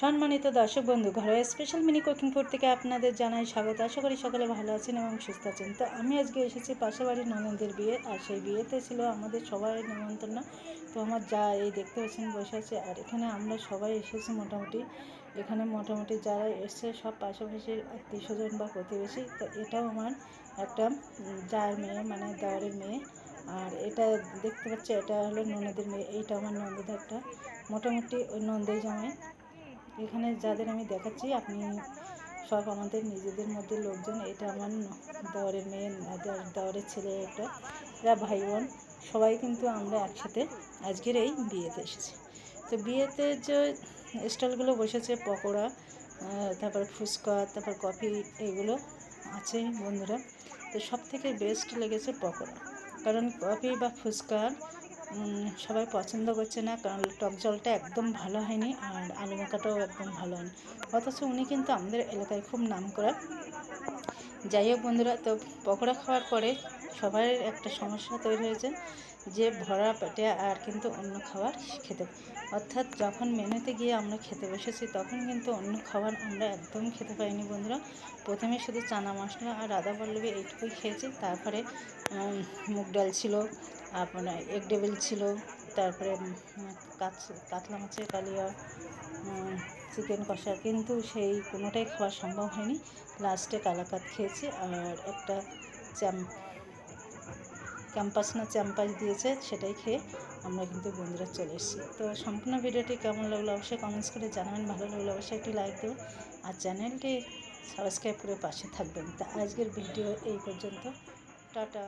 সম্মানিত দর্শক বন্ধু, ঘরোয়া স্পেশাল মিনি কুকিং ফুড থেকে আপনাদের জানাই স্বাগত। আশা করি সকলে ভালো আছেন এবং সুস্থ আছেন। তো আমি আজকে এসেছি পাশের বাড়ির ননদের বিয়ে, আর সেই বিয়েতে ছিল আমাদের সবাই নিমন্ত্রণ তো আমার যা এই দেখতে পাচ্ছেন বসে আছে, আর এখানে আমরা সবাই এসেছি মোটামুটি। এখানে মোটামুটি যারা এসছে সব পাশাপাশি আত্মীয় স্বজন বা প্রতিবেশী, তো এটাও আমার একটা যার মেয়ে মানে দেওয়ারের মেয়ে। আর এটা দেখতে পাচ্ছি, এটা হলো ননদের মেয়ে, এইটা আমার ননদের একটা। মোটামুটি ওই নন্দের জামাই। এখানে যাদের আমি দেখাচ্ছি, আপনি সব আমাদের নিজেদের মধ্যে লোকজন, এটা আমার দেওরের মেয়ে দেওয়ার- দেওরের ছেলে একটা, এরা ভাই বোন, সবাই কিন্তু আমরা একসাথে আজকের এই বিয়েতে এসেছি। তো বিয়েতে যে স্টলগুলো বসেছে, পকোড়া তারপর ফুচকা, তারপর কফি, এগুলো আছে বন্ধুরা। তো সব থেকে বেস্ট লেগেছে পকোড়া। কারণ কফি বা ফুচকা সবাই পছন্দ করছে না, কারণ টক জলটা একদম ভালো হয়নি আর আলু মাখাটাও একদম ভালো হয়নি। অথচ উনি কিন্তু আমাদের এলাকায় খুব নাম করা যাই হোক বন্ধুরা, তো পকোড়া খাওয়ার পরে সবার একটা সমস্যা তৈরি হয়েছে যে ভরা পেটে আর কিন্তু অন্য খাবার খেতে। অর্থাৎ যখন মেনুতে গিয়ে আমরা খেতে বসেছি, তখন কিন্তু অন্য খাবার আমরা একদম খেতে পাইনি বন্ধুরা। প্রথমে শুধু চানা মশলা আর আদা পল্লবী এইটুকুই খেয়েছি। তারপরে মুগ ডাল ছিল আপনার এগ ডেবিল ছিল, তারপরে কাচ, কাতলা মাছের কালিয়া চিকেন কষা। কিন্তু সেই কোনোটাই খাওয়া সম্ভব হয়নি। লাস্টে কালাকাত খেয়েছি আর একটা চ্যাম ক্যাম্পাস না চ্যাম্পাস দিয়েছে, সেটাই খেয়ে আমরা কিন্তু বন্ধুরা চলে এসেছি। তো সম্পূর্ণ ভিডিওটি কেমন লাগল অবশ্যই কমেন্টস করে জানাবেন, ভালো লাগলে অবশ্যই একটি লাইক দেবেন আর চ্যানেলটি সাবস্ক্রাইব করে পাশে থাকবেন। তা আজকের ভিডিও এই পর্যন্ত। টাটা।